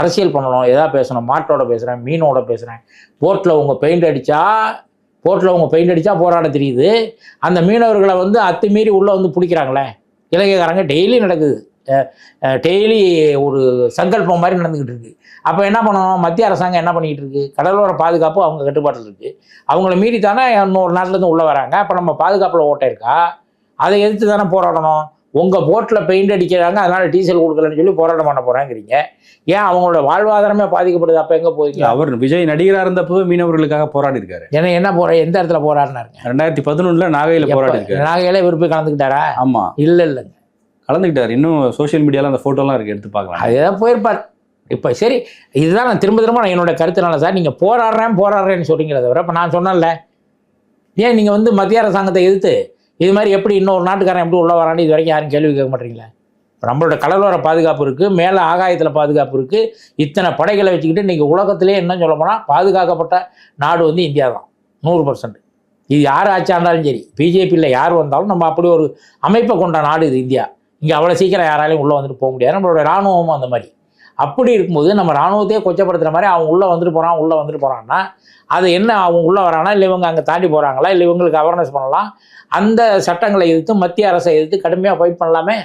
அரசியல் பண்ணணும். எதா பேசணும். மாட்டோட பேசுகிறேன் மீனோட பேசுகிறேன் போர்ட்டில் உங்கள் பெயிண்ட் அடித்தா போர்ட்டில் உங்கள் பெயிண்ட் அடித்தா போராட தெரியுது. அந்த மீனவர்களை வந்து அத்துமீறி உள்ளே வந்து பிடிக்கிறாங்களே. இலங்கைக்காரங்க டெய்லி நடக்குது. டெய்லி ஒரு சங்கல்பம் மாதிரி நடந்துக்கிட்டு இருக்கு. அப்போ என்ன பண்ணணும்? மத்திய அரசாங்கம் என்ன பண்ணிக்கிட்டு இருக்கு? கடலோர பாதுகாப்பு அவங்க கட்டுப்பாட்டில் இருக்கு. அவங்கள மீறி தானே இன்னொரு நாட்டிலேருந்து உள்ளே வராங்க. அப்போ நம்ம பாதுகாப்பில் ஓட்டை இருக்கா? அதை எதிர்த்து தானே போராடணும்? உங்கள் போட்டில் பெயிண்ட் அடிக்கிறாங்க அதனால் டீசல் கொடுக்கலன்னு சொல்லி போராட்டம் பண்ண போகிறாங்கிறீங்க ஏன் அவங்களோட வாழ்வாதாரமே பாதிக்கப்படுது? அப்போ எங்கே போய்க்கலாம் அவர் விஜய் நடிகரா இருந்தப்போ மீனவர்களுக்காக போராடி இருக்காரு ஏன்னா என்ன போற எந்த இடத்துல போராடினாருங்க? ரெண்டாயிரத்தி பதினொன்னுல நாகையில போராடி இருக்காரு நாகையில விருப்பி கலந்துக்கிட்டாரா? ஆமா. இல்ல இல்லைங்க கலந்துக்கிட்டாரு. இன்னும் சோஷியல் மீடியால அந்த போட்டோலாம் இருக்கு எடுத்து பார்க்கலாம். அது ஏதாவது போயிருப்பார். இப்போ சரி இதுதான் நான் திரும்ப திரும்ப நான் என்னோட கருத்துனால சார் நீங்கள் போராடுறேன் போராடுறேன்னு சொல்றீங்களே தவிர இப்போ நான் சொன்னேன்ல ஏன் நீங்கள் வந்து மத்திய அரசாங்கத்தை எதிர்த்து இது மாதிரி எப்படி இன்னொரு நாட்டுக்காரன் எப்படி உள்ள வரான்னு இது வரைக்கும் யாரும் கேள்வி கேட்க மாட்டீங்களா? நம்மளோட கடலோர பாதுகாப்பு இருக்குது மேலே ஆகாயத்தில் பாதுகாப்பு இருக்குது இத்தனை படைகளை வச்சுக்கிட்டு இன்றைக்கி உலகத்திலே என்ன சொல்ல போனால் பாதுகாக்கப்பட்ட நாடு வந்து இந்தியா தான். நூறு பர்சன்ட் இது யார் ஆட்சியாக இருந்தாலும் சரி பிஜேபியில் யார் வந்தாலும் நம்ம அப்படி ஒரு அமைப்பை கொண்ட நாடு இது இந்தியா. இங்கே அவ்வளோ சீக்கிரம் யாராலையும் உள்ளே வந்துட்டு போக முடியாது. நம்மளோட இராணுவமும் அந்த மாதிரி. அப்படி இருக்கும்போது நம்ம இராணுவத்தையே கொச்சப்படுத்துகிற மாதிரி அவன் உள்ளே வந்துட்டு போகிறான் உள்ளே வந்துட்டு போகிறான்னா அது என்ன அவங்க உள்ளே வரானா இல்லை இவங்க அங்கே தாண்டி போகிறாங்களா இல்லை இவங்களுக்கு அவேர்னஸ் பண்ணலாம்? அந்த சட்டங்களை எதிர்த்து மத்திய அரசை எதிர்த்து கடுமையாக ஃபைட் பண்ணலாமே?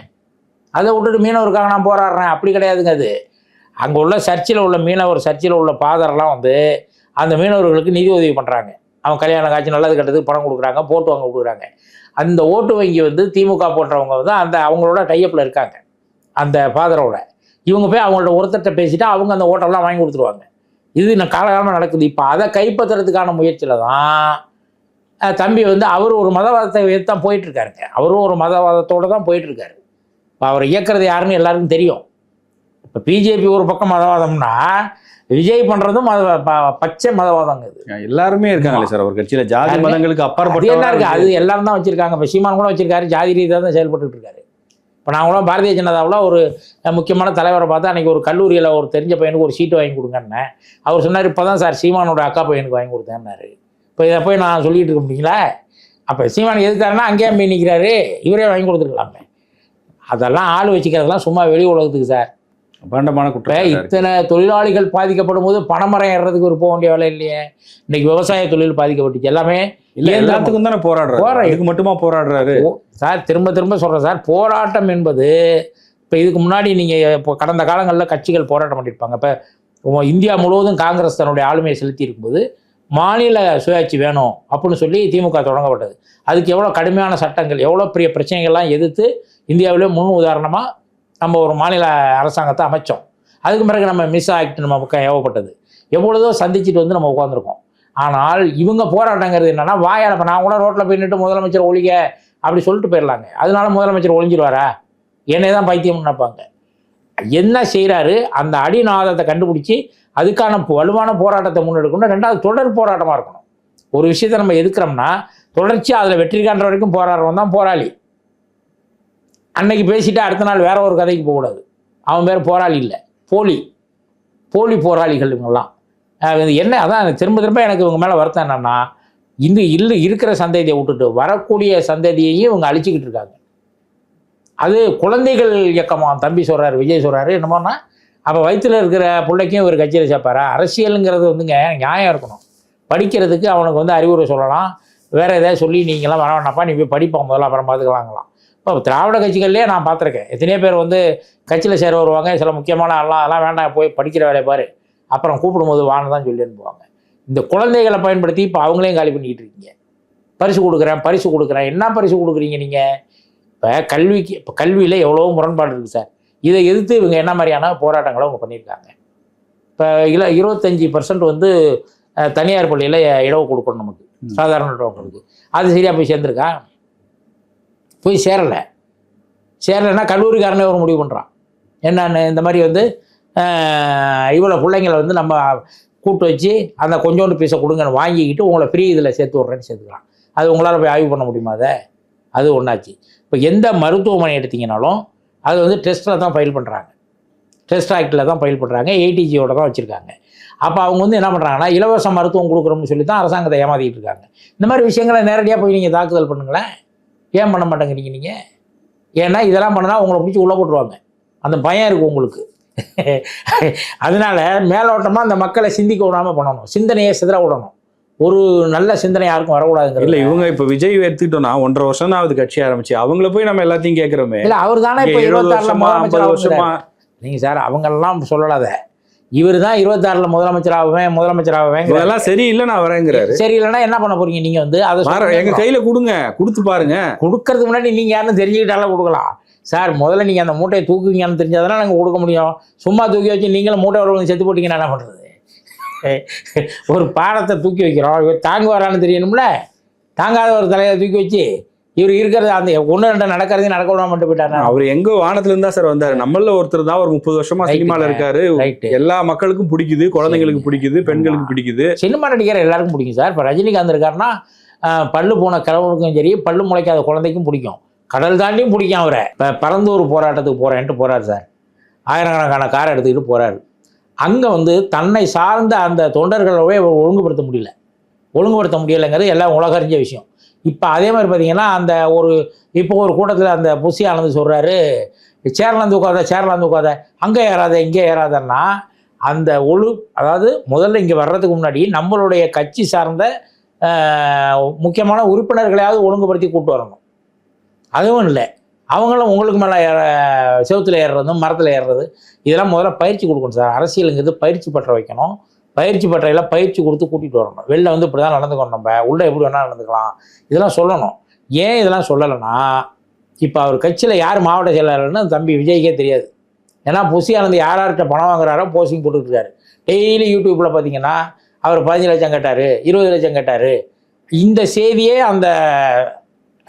அதை விட்டுட்டு மீனவருக்காக நான் போராடுறேன். அப்படி கிடையாதுங்க அது. அங்கே உள்ள சர்ச்சில் உள்ள மீனவர் சர்ச்சில் உள்ள பாதர்லாம் வந்து அந்த மீனவர்களுக்கு நிதி உதவி பண்ணுறாங்க அவன் கல்யாணம் காட்சி நல்லது கட்டதுக்கு பணம் கொடுக்குறாங்க போட்டு வாங்க கொடுக்குறாங்க. அந்த ஓட்டு வங்கி வந்து திமுக போன்றவங்க வந்து அந்த அவங்களோட டைப்பில் இருக்காங்க. அந்த ஃபாதரோட. இவங்க போய் அவங்கள்ட்ட ஒருத்தர்கிட்ட பேசிட்டு அவங்க அந்த ஓட்டெல்லாம் வாங்கி கொடுத்துருவாங்க. இது நான் காலகாலமாக நடக்குது. இப்போ அதை கைப்பற்றுறதுக்கான முயற்சியில் தான் தம்பி வந்து அவர் ஒரு மதவாதத்தை எதிர்த்து தான் போயிட்டு இருக்காருங்க அவரும் ஒரு மதவாதத்தோடு தான் போயிட்டு இருக்காரு இப்போ அவர் இயக்குறது யாருன்னு எல்லாருக்கும் தெரியும். இப்போ பிஜேபி ஒரு பக்கம் மதவாதம்னா விஜய் பண்ணுறதும் மத பச்சை மதவாதங்க இது. எல்லாருமே இருக்காங்களே சார் அவர் கட்சியில. ஜாதி? மதங்களுக்கு அது என்ன இருக்கு? அது அப்பாற்பட்ட எல்லாரும் தான் வச்சிருக்காங்க. இப்போ சீமான் கூட வச்சிருக்காரு. ஜாதி ரீதியாக தான் செயல்பட்டுட்டு இருக்காரு. இப்போ நான் கூட பாரதிய ஜனதாவில் ஒரு முக்கியமான தலைவரை பார்த்து அன்னைக்கு ஒரு கல்லூரியில் ஒரு தெரிஞ்ச பையனுக்கு ஒரு சீட்டு வாங்கி கொடுங்கன்னேன். அவர் சொன்னார் இப்போ தான் சார் சீமானோட அக்கா பையனுக்கு வாங்கி கொடுத்தேன்னாரு. இப்போ இதை போய் நான் சொல்லிட்டு இருக்க முடியுங்களா? அப்போ சீமான் எதுக்காருன்னா அங்கேயே போய் நிற்கிறாரு இவரே வாங்கி கொடுத்துருக்கலாமே. அதெல்லாம் ஆள் வச்சுக்கிறதெல்லாம் சும்மா வெளி உலகத்துக்கு சார். பாண்டமான குற்றம் இத்தனை தொழிலாளிகள் பாதிக்கப்படும் போது பணமரம் ஏறுறதுக்கு ஒரு போக வேண்டிய வேலை இல்லையே. இன்னைக்கு விவசாய தொழில் பாதிக்கப்பட்டுச்சு. எல்லாமே இல்ல. எல்லாத்துக்கும் தானே போராடுறாரு? போரா- இதுக்கு மட்டுமா போராடுறாரு? சார் திரும்ப திரும்ப சொல்கிறேன் சார் போராட்டம் என்பது இப்போ இதுக்கு முன்னாடி நீங்கள் இப்போ கடந்த காலங்களில் கட்சிகள் போராட்டம் பண்ணியிருப்பாங்க. இப்போ இந்தியா முழுவதும் காங்கிரஸ் தன்னுடைய ஆளுமையை செலுத்தி இருக்கும்போது மாநில சுயாட்சி வேணும் அப்படின்னு சொல்லி திமுக தொடங்கப்பட்டது. அதுக்கு எவ்வளோ கடுமையான சட்டங்கள் எவ்வளோ பெரிய பிரச்சனைகள்லாம் எதிர்த்து இந்தியாவிலே முன் உதாரணமாக நம்ம ஒரு மாநில அரசாங்கத்தை அமைச்சோம். அதுக்கு பிறகு நம்ம மிஸ் ஆக்ட் நம்ம பக்கம் ஏவப்பட்டது. எவ்வளோதோ சந்திச்சுட்டு வந்து நம்ம உட்காந்துருக்கோம் ஆனால் இவங்க போராட்டங்கிறது என்னன்னா வாயால் இப்போ நான் கூட ரோட்டில் போய் நின்று முதலமைச்சர் ஒழிக அப்படி சொல்லிட்டு போயிடலாங்க. அதனால முதலமைச்சர் ஒழிஞ்சிருவாரா? என்னை தான் பைத்தியம் நினைப்பாங்க. என்ன செய்கிறாரு அந்த அடிநாதத்தை கண்டுபிடிச்சி அதுக்கான வலுவான போராட்டத்தை முன்னெடுக்கணும் ரெண்டாவது தொடர் போராட்டமாக இருக்கணும். ஒரு விஷயத்தை நம்ம எதுக்குறோம்னா தொடர்ச்சியாக அதில் வெற்றி காண்ற வரைக்கும் போராடுறவன் தான் போராளி. அன்னைக்கு பேசிட்டு அடுத்த நாள் வேற ஒரு கதைக்கு போகக்கூடாது. அவன் பேர் போராளி இல்லை. போலி. போலி போராளிகள் இவங்கெல்லாம். என்ன அதான் திரும்ப திரும்ப எனக்கு இவங்க மேலே வருத்தம் என்னன்னா இந்த இல்லை இருக்கிற சந்ததியை விட்டுட்டு வரக்கூடிய சந்ததியையும் இவங்க அழிச்சிக்கிட்டு இருக்காங்க. அது குழந்தைகள் இயக்கமாக தம்பி சொல்கிறாரு விஜய் சொல்கிறாரு என்னமோன்னா அப்போ வயிற்றில் இருக்கிற பிள்ளைக்கும் இவர் கட்சியில் சேர்ப்பாரா? அரசியலுங்கிறது வந்துங்க நியாயம் இருக்கணும். படிக்கிறதுக்கு அவனுக்கு வந்து அறிவுரை சொல்லலாம். வேறு எதாவது சொல்லி நீங்களாம் வர வேணாப்பா நீ போய் படிப்போம் முதல்ல அப்புறம் பார்த்துக்கலாங்களாம் இப்போ திராவிட கட்சிகள்லேயே நான் பார்த்துருக்கேன். எத்தனையோ பேர் வந்து கட்சியில் சேர வருவாங்க சில முக்கியமான ஆள்லாம் அதெல்லாம் வேண்டாம் போய் படிக்கிற வேலையை பாரு. அப்புறம் கூப்பிடும்போது வான்னு தான் சொல்லி அனுப்புவாங்க இந்த குழந்தைகளை பயன்படுத்தி இப்போ அவங்களையும் காலி பண்ணிக்கிட்டு இருக்கீங்க. பரிசு கொடுக்குறேன் பரிசு கொடுக்குறேன். என்ன பரிசு கொடுக்குறீங்க நீங்கள் இப்போ கல்விக்கு இப்போ கல்வியில் எவ்வளோ முரண்பாடு இருக்குது சார். இதை எதிர்த்து இவங்க என்ன மாதிரியான போராட்டங்களை அவங்க பண்ணியிருக்காங்க. இப்போ இல்லை இருபத்தஞ்சி பர்சன்ட் வந்து தனியார் பள்ளியில் இடவு கொடுக்கணும் நமக்கு. சாதாரண இடவுகளுக்கு அது சரியாக போய் சேர்ந்துருக்கா? போய் சேரலை. சேரலைன்னா கல்லூரிக்காரனே ஒரு முடிவு பண்ணுறான் என்னன்னு இந்த மாதிரி வந்து இவ்வளோ பிள்ளைங்களை வந்து நம்ம கூப்பிட்டு வச்சு அந்த கொஞ்சோண்டு பீஸை கொடுங்கன்னு வாங்கிக்கிட்டு உங்களை ஃப்ரீ இதில் சேர்த்து விட்றேன்னு சேர்த்துக்கலாம். அது உங்களால் போய் ஆய்வு பண்ண முடியுமா அதை? அது ஒன்றாச்சு இப்போ எந்த மருத்துவமனை எடுத்தீங்கனாலும் அது வந்து டெஸ்ட்டில் தான் ஃபைல் பண்ணுறாங்க டெஸ்ட் ஆக்டில் தான் ஃபைல் பண்ணுறாங்க ஏடிஜியோட தான் வச்சுருக்காங்க. அப்போ அவங்க வந்து என்ன பண்ணுறாங்கன்னா இலவச மருத்துவம் கொடுக்குறோம்னு சொல்லி தான் அரசாங்கத்தை ஏமாத்திட்டு இருக்காங்க. இந்த மாதிரி விஷயங்களை நேரடியாக போய் நீங்கள் தாக்குதல் பண்ணுங்களேன். ஏன் பண்ண மாட்டேங்கிறீங்க நீங்கள் ஏன்னா இதெல்லாம் பண்ணால் உங்களை பிடிச்சி உள்ள போட்டுருவாங்க. அந்த பயம் இருக்குது உங்களுக்கு. அதனால மேலோட்டமாக அந்த மக்களை சிந்திக்க விடாமல் பண்ணணும். சிந்தனையை சிதற விடணும். ஒரு நல்ல சிந்தனை யாருக்கும் இல்ல வரக்கூடாதுங்கிறது இவங்க இப்ப விஜய் எடுத்துக்கிட்டோம்னா ஒன்றரை வருஷம் தான் ஆகுது கட்சி ஆரம்பிச்சு. அவங்கள போய் நம்ம எல்லாத்தையும் கேக்குறோமே இல்லை அவர் தானே இப்போ இருபத்தாறில் வருஷமா ஐம்பது முதலமைச்சர் வருஷமா. நீங்கள் சார் அவங்கெல்லாம் சொல்லலாத. இவர் தான் இருபத்தாறில் முதலமைச்சர் ஆகுவேன் முதலமைச்சர் ஆகுவேன் இதெல்லாம் சரியில்லை நான் வரேங்கிறாரு. சரி இல்லைன்னா என்ன பண்ண போறீங்க நீங்க வந்து? அதை மாற சொல்லுங்க. எங்க கையில கொடுங்க. கொடுத்து பாருங்க. கொடுக்கறதுக்கு முன்னாடி நீங்க யாருன்னு தெரிஞ்சுக்கிட்டாலும் கொடுக்கலாம். சார் முதல்ல நீங்க அந்த மூட்டையை தூக்குவீங்கன்னு தெரிஞ்சாதானே நாங்கள் கொடுக்க முடியும். சும்மா தூக்கி வச்சு நீங்களும் மூட்டை ஒரு செத்து போட்டீங்கன்னா என்ன பண்றது? ஒரு பாடத்தை தூக்கி வைக்கிறோம். இவர் தாங்க வரான்னு தெரியணும்ல? தாங்காத ஒரு தலையை தூக்கி வச்சு இவர் இருக்கிறது அந்த ஒன்று ரெண்டு நடக்கிறதையும் நடக்க விடாம மட்டும் போயிட்டாரு. அவர் எங்க வானத்துல இருந்தா சார் வந்தாரு. நம்மள ஒருத்தர் தான் ஒரு முப்பது வருஷமா. சினிமால இருக்காரு. எல்லா மக்களுக்கும் பிடிக்குது குழந்தைங்களுக்கு பிடிக்குது பெண்களுக்கு பிடிக்குது. சினிமா நடிகர் எல்லாருக்கும் பிடிக்கும் சார். இப்போ ரஜினிகாந்த் இருக்காருன்னா பல்லு போன கிழவனுக்கும் சரி பல்லு முளைக்காத குழந்தைக்கும் பிடிக்கும். கடல் தாண்டியும் பிடிக்கும் அவரை. இப்போ பரந்தூர் போராட்டத்துக்கு போகிறேன்ட்டு போகிறார் சார். ஆயிரக்கணக்கான காரை எடுத்துக்கிட்டு போகிறாரு அங்கே வந்து தன்னை சார்ந்த அந்த தொண்டர்களவே ஒழுங்குபடுத்த முடியல. ஒழுங்குபடுத்த முடியலைங்கிறது எல்லாம் உலகறிஞ்ச விஷயம். இப்போ அதே மாதிரி பார்த்தீங்கன்னா அந்த ஒரு இப்போ ஒரு கூட்டத்தில் அந்த புசி ஆனந்து சொல்கிறாரு சேரலாம் தூக்காத சேரலாம் தூக்காத அங்கே ஏறாத இங்கே ஏறாதன்னா அந்த ஒழு அதாவது முதல்ல இங்கே வர்றதுக்கு முன்னாடி நம்மளுடைய கட்சி சார்ந்த முக்கியமான உறுப்பினர்களையாவது ஒழுங்குபடுத்தி கூட்டு வரணும். அதுவும் இல்லை. அவங்களும் உங்களுக்கு மேலே ஏற செவுத்துல ஏறுறதும் மரத்தில் ஏறுறது இதெல்லாம் முதல்ல பயிற்சி கொடுக்கணும் சார். அரசியலுங்கிறது பயிற்சி பற்ற வைக்கணும். பயிற்சி பற்றையில் பயிற்சி கொடுத்து கூட்டிகிட்டு வரணும். வெளில வந்து இப்படி தான் நடந்துக்கணும் நம்ம. உள்ளே எப்படி வேணால் நடந்துக்கலாம். இதெல்லாம் சொல்லணும். ஏன் இதெல்லாம் சொல்லலைன்னா இப்போ அவர் கட்சியில் யார் மாவட்ட செயலாளர்னு தம்பி விஜய்க்கே தெரியாது. ஏன்னா புசி ஆனந்த் யார் யார்கிட்ட பணம் வாங்குறாரோ போஸ்டிங் போட்டுருக்காரு டெய்லி யூடியூப்பில் பார்த்தீங்கன்னா அவர் பதினஞ்சு லட்சம் கேட்டார் இருபது லட்சம் கேட்டார். இந்த செய்தியே அந்த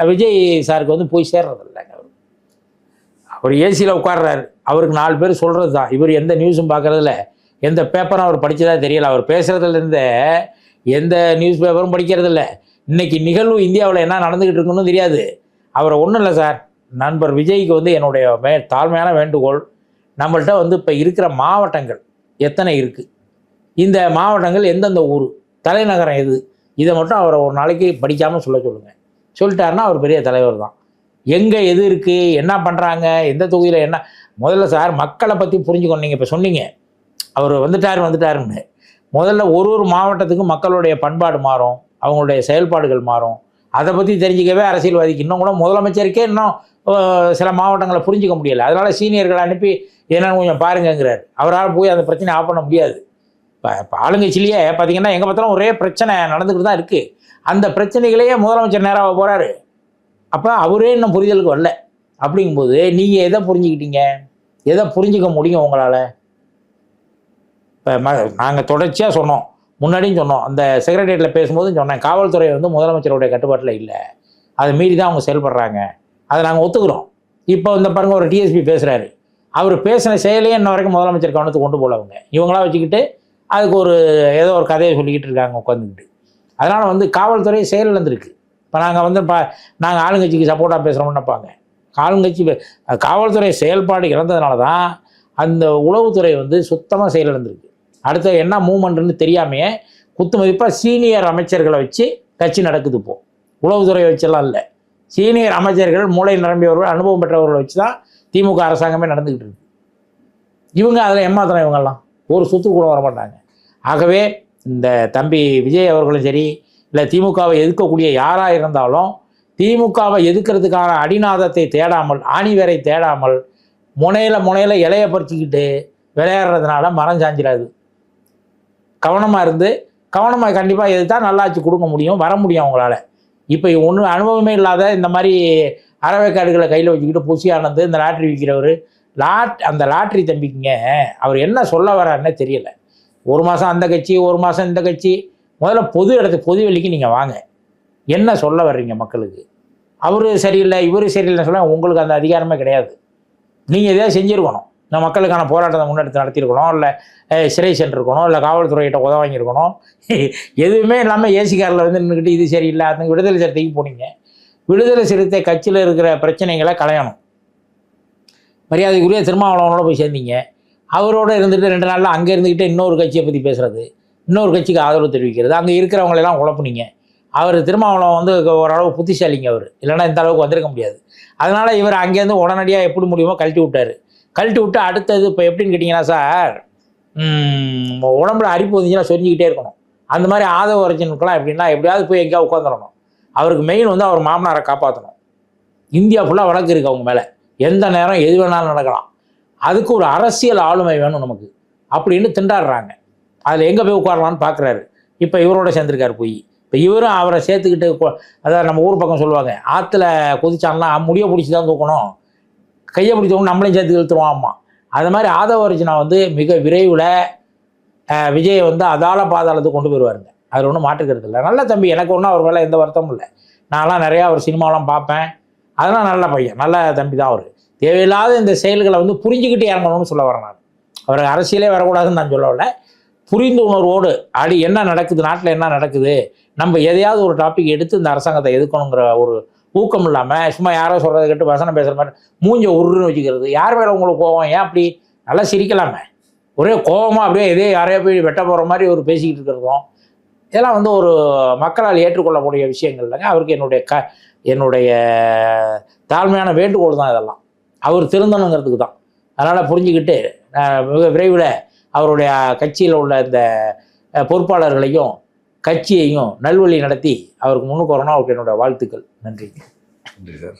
விஜய் சாருக்கு வந்து போய் சேர்றது இல்லைங்க அவர் அவர் ஏசியில் உட்கார்றாரு. அவருக்கு நாலு பேர் சொல்கிறது தான். இவர் எந்த நியூஸும் பார்க்கறதில்ல. எந்த பேப்பரும் அவர் படித்ததாக தெரியல. அவர் பேசுகிறதுலேருந்து எந்த நியூஸ் பேப்பரும் படிக்கிறதில்ல. இன்னைக்கு நிகழ்வு இந்தியாவில் என்ன நடந்துக்கிட்டு இருக்குன்னு தெரியாது. அவரை ஒன்றும் இல்லை சார். நண்பர் விஜய்க்கு வந்து என்னுடைய மே தாழ்மையான வேண்டுகோள். நம்மள்ட்ட வந்து இப்போ இருக்கிற மாவட்டங்கள் எத்தனை இருக்குது இந்த மாவட்டங்கள் எந்தெந்த ஊர்? தலைநகரம் எது? இதை மட்டும் அவரை ஒரு நாளைக்கு படிக்காமல் சொல்ல சொல்லுங்கள் சொல்லிட்டாருன்னா அவர் பெரிய தலைவர் தான். எங்கே எது இருக்குது என்ன பண்ணுறாங்க எந்த தொகுதியில் என்ன முதல்ல சார் மக்களை பற்றி புரிஞ்சுக்கணும் நீங்கள் இப்போ சொன்னீங்க. அவர் வந்துட்டார் வந்துட்டாருன்னு. முதல்ல ஒரு ஒரு மாவட்டத்துக்கும் மக்களுடைய பண்பாடு மாறும் அவங்களுடைய செயல்பாடுகள் மாறும். அதை பற்றி தெரிஞ்சிக்கவே அரசியல்வாதிக்கு இன்னும் கூட முதலமைச்சருக்கே இன்னும் சில மாவட்டங்களை புரிஞ்சிக்க முடியலை. அதனால் சீனியர்களை அனுப்பி என்னென்னு கொஞ்சம் பாருங்கங்கிறார். அவரால் போய் அந்த பிரச்சனை ஆஃப் பண்ண முடியாது. இப்போ இப்போ ஆளுங்கட்சியிலேயே பார்த்தீங்கன்னா எங்கே பார்த்தாலும் ஒரே பிரச்சனை நடந்துக்கிட்டு தான் இருக்குது அந்த பிரச்சனைகளையே முதலமைச்சர் நேராக போகிறாரு அப்போ அவரே இன்னும் புரிதலுக்கு வரல. அப்படிங்கும்போது நீங்கள் எதை புரிஞ்சுக்கிட்டீங்க? எதை புரிஞ்சிக்க முடியும் உங்களால்? இப்போ ம நாங்கள் தொடர்ச்சியாக சொன்னோம். முன்னாடியும் சொன்னோம். அந்த செக்ரட்டரியேட்டில் பேசும்போதும் சொன்னேன். காவல்துறை வந்து முதலமைச்சருடைய கட்டுப்பாட்டில் இல்லை. அதை மீறி தான் அவங்க செயல்படுறாங்க. அதை நாங்கள் ஒத்துக்கிறோம். இப்போ இந்த பாருங்க ஒரு டிஎஸ்பி பேசுகிறாரு அவர் பேசின செயலையே இன்ன வரைக்கும் முதலமைச்சர் கவனத்துக்கு கொண்டு போகல அவங்க. இவங்களா வச்சுக்கிட்டு அதுக்கு ஒரு ஏதோ ஒரு கதையை சொல்லிக்கிட்டு இருக்காங்க உட்காந்துக்கிட்டு அதனால் வந்து காவல்துறை செயலிழந்திருக்கு. இப்போ நாங்கள் வந்து பா நாங்கள் ஆளுங்கட்சிக்கு சப்போர்ட்டாக பேசுகிறோம்னு நினைப்பாங்க. ஆளுங்கட்சி காவல்துறை செயல்பாடு இழந்ததுனால தான் அந்த உளவுத்துறை வந்து சுத்தமாக செயலிழந்திருக்கு. அடுத்த என்ன மூமெண்ட்னு தெரியாமையே குத்து மதிப்பாக சீனியர் அமைச்சர்களை வச்சு கட்சி நடக்குது இப்போது உளவுத்துறை வச்செல்லாம் இல்லை. சீனியர் அமைச்சர்கள் மூளை நிரம்பியவர்கள் அனுபவம் பெற்றவர்களை வச்சு தான் திமுக அரசாங்கமே நடந்துக்கிட்டு இருக்கு. இவங்க அதில் ஏமாத்திரம் இவங்கெல்லாம். ஒரு சுத்து கூட வர மாட்டாங்க ஆகவே இந்த தம்பி விஜய் அவர்களும் சரி இல்லை திமுகவை எதிர்க்கக்கூடிய யாராக இருந்தாலும் திமுகவை எதிர்க்கிறதுக்கான அடிநாதத்தை தேடாமல் ஆணிவேரை தேடாமல் முனையில் முனையில் இலைய பறிச்சுக்கிட்டு விளையாடுறதுனால மரம் சாஞ்சிடாது. கவனமாக இருந்து கவனமாக கண்டிப்பாக எதிர்த்தா நல்லாச்சு கொடுக்க முடியும் வர முடியும் அவங்களால. இப்போ ஒன்றும் அனுபவமே இல்லாத இந்த மாதிரி அறவைக்காடுகளை கையில் வச்சுக்கிட்டு புசி ஆனந்து இந்த லாட்ரி விற்கிறவர் லாட் அந்த லாட்ரி தம்பிக்குங்க அவர் என்ன சொல்ல வர்றாருன்னே தெரியலை. ஒரு மாதம் அந்த கட்சி ஒரு மாதம் இந்த கட்சி. முதல்ல பொது இடத்துக்கு பொது வெளிக்கு நீங்கள் வாங்க. என்ன சொல்ல வர்றீங்க மக்களுக்கு? அவர் சரியில்லை இவர் சரியில்லைன்னு சொல்ல உங்களுக்கு அந்த அதிகாரமே கிடையாது. நீங்கள் எதையாவது செஞ்சுருக்கணும். இந்த மக்களுக்கான போராட்டத்தை முன்னெடுத்து நடத்தியிருக்கணும் இல்லை சிறை சென்றிருக்கணும் இல்லை காவல்துறையிட்ட உதவ வாங்கியிருக்கணும். எதுவுமே இல்லாமல் ஏசி காரில் வந்து நின்றுக்கிட்டு இது சரியில்லை அந்த விடுதலை சிறுத்தைக்கு போனீங்க. விடுதலை சிறுத்தை கட்சியில் இருக்கிற பிரச்சனைகளை களையணும். மரியாதைக்குரிய திருமாவளவனோட போய் சேர்ந்தீங்க. அவரோட இருந்துட்டு ரெண்டு நாளில் அங்கே இருந்துக்கிட்டு இன்னொரு கட்சியை பற்றி பேசுறது இன்னொரு கட்சிக்கு ஆதரவு தெரிவிக்கிறது அங்கே இருக்கிறவங்களெல்லாம் குழப்பினீங்க. அவர் திருமாவளவன் வந்து ஓரளவு புத்திசாலிங்க அவர். இல்லைன்னா இந்த அளவுக்கு வந்திருக்க முடியாது. அதனால் இவர் அங்கேருந்து உடனடியாக எப்படி முடியுமோ கழட்டி விட்டார். கழட்டி விட்டு அடுத்தது இப்போ எப்படின்னு கேட்டிங்கன்னா சார் உடம்புல அரிப்பு வந்துச்சுன்னா சொரிஞ்சிக்கிட்டே இருக்கணும். அந்த மாதிரி ஆதரவு ஒரிஜினுக்கெல்லாம் எப்படின்னா எப்படியாவது போய் எங்கேயா உட்காந்துடணும் அவருக்கு மெயின் வந்து அவர் மாமனாரை காப்பாற்றணும் இந்தியா ஃபுல்லாக வழக்கு இருக்குது அவங்க மேலே. எந்த நேரம் எது வேணாலும் நடக்கலாம். அதுக்கு ஒரு அரசியல் ஆளுமை வேணும் நமக்கு அப்படின்னு திண்டாடுறாங்க. அதில் எங்கே போய் உட்காரலான்னு பார்க்குறாரு இப்போ இவரோட சேர்ந்துருக்காரு போய். இப்போ இவரும் அவரை சேர்த்துக்கிட்டு அதாவது நம்ம ஊர் பக்கம் சொல்லுவாங்க ஆற்றுல குதிச்சான்னா முடிய பிடிச்சி தான் தூக்கணும். கையை பிடிச்சவங்க நம்மளையும் சேர்த்து இழுத்துருவான் அம்மா அது மாதிரி ஆதவ அர்ஜுனா வந்து மிக விரைவில் விஜயை வந்து அதால பாதாளத்துக்கு கொண்டு போயிடுவாருங்க. அதில் ஒன்றும் மாற்றுக்கிறது இல்லை. நல்ல தம்பி எனக்கு ஒன்றும் அவர் மேலே எந்த வருத்தமும் இல்லை. நான்லாம் நிறையா அவர் சினிமாலாம் பார்ப்பேன். அதெல்லாம் நல்ல பையன். நல்ல தம்பி தான் அவர். தேவையில்லாத இந்த செயல்களை வந்து புரிஞ்சுக்கிட்டு இறங்கணும்னு சொல்ல வரேன் நான். அவர் அரசியலே வரக்கூடாதுன்னு நான் சொல்லவில்லை. புரிந்து உணர்வோடு அடி என்ன நடக்குது நாட்டில் என்ன நடக்குது நம்ம எதையாவது ஒரு டாபிக் எடுத்து இந்த அரசாங்கத்தை எதுக்கணுங்கிற ஒரு ஊக்கம் இல்லாமல் சும்மா யாரோ சொல்கிறத கேட்டு வசனம் பேசுகிற மாதிரி மூஞ்ச உருன்னு வச்சுக்கிறது. யார் மேலே உங்களுக்கு கோவம் ஏன் அப்படி? நல்லா சிரிக்கலாமே. ஒரே கோவமாக அப்படியே இதே யாரையோ போய் வெட்ட போகிற மாதிரி ஒரு பேசிக்கிட்டு இருக்கிறதும் இதெல்லாம் வந்து ஒரு மக்களால் ஏற்றுக்கொள்ளக்கூடிய விஷயங்கள் இல்லைங்க. அவருக்கு என்னுடைய க என்னுடைய தாழ்மையான வேண்டுகோள் தான் இதெல்லாம். அவர் திருந்தணுங்கிறதுக்கு தான். அதனால் புரிஞ்சுக்கிட்டு மிக விரைவில் அவருடைய கட்சியில் உள்ள இந்த பொறுப்பாளர்களையும் கட்சியையும் நல்வழி நடத்தி அவருக்கு முன்னுக்கு வரணும். அவருக்கு என்னோடய வாழ்த்துக்கள். நன்றி. நன்றி சார்.